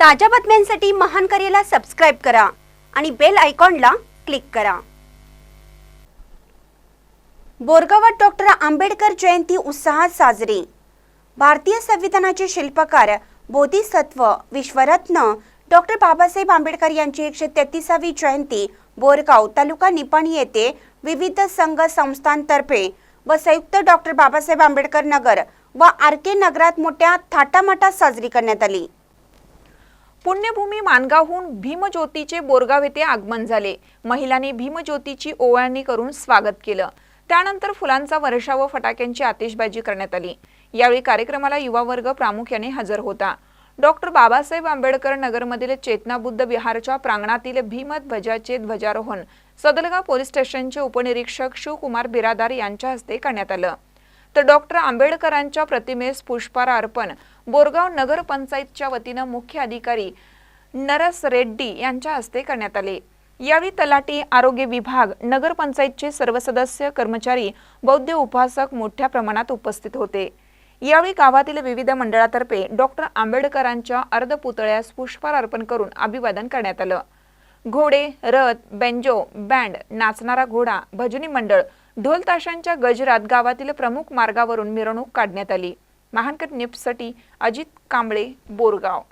ताज्या बातम्यांसाठी महान करेला सबस्क्राईब करा आणि बेल आयकॉनला क्लिक करा. बोरगावात डॉक्टर आंबेडकर जयंती उत्साहात साजरी. भारतीय संविधानाचे शिल्पकार बोधिसत्व विश्वरत्न डॉक्टर बाबासाहेब आंबेडकर यांची एकशे तेहतीसावी जयंती बोरगाव तालुका निपाणी येथे विविध संघ संस्थांतर्फे व संयुक्त डॉक्टर बाबासाहेब आंबेडकर नगर व आर के नगरात मोठ्या थाटामाटात साजरी करण्यात आली. पुण्यभूमी मानगावहून भीमज्योतीचे बोरगाव येथे आगमन झाले. महिलांनी भीमज्योतीची ओवाळणी करून स्वागत केलं. त्यानंतर फुलांचा वर्षा व फटाक्यांची आतिषबाजी करण्यात आली. यावेळी कार्यक्रमाला युवा वर्ग प्रामुख्याने हजर होता. डॉक्टर बाबासाहेब आंबेडकर नगरमधील चेतना बुद्ध विहारच्या प्रांगणातील भीमत ध्वजाचे ध्वजारोहण सदलगाव पोलीस स्टेशनचे उपनिरीक्षक शिवकुमार बिरादार यांच्या हस्ते करण्यात आलं. तर डॉक्टर आंबेडकरांच्या प्रतिमेस पुष्पहार अर्पण बोरगाव नगर पंचायतच्या वतीनं मुख्य अधिकारी नरस रेड्डी यांच्या हस्ते करण्यात आले. यावेळी तलाटी आरोग्य विभाग नगरपंचायतचे सर्व सदस्य कर्मचारी बौद्ध उपासक मोठ्या प्रमाणात उपस्थित होते. यावेळी गावातील विविध मंडळातर्फे डॉक्टर आंबेडकरांच्या अर्धपुतळ्यास पुष्पहार अर्पण करून अभिवादन करण्यात आलं. घोडे रथ बेंजो बँड नाचणारा घोडा भजनी मंडळ ढोल ताशांच्या गजरात गावातील प्रमुख मार्गावरून मिरवणूक काढण्यात आली. महानकर निप्ससाठी अजित कांबळे बोरगाव.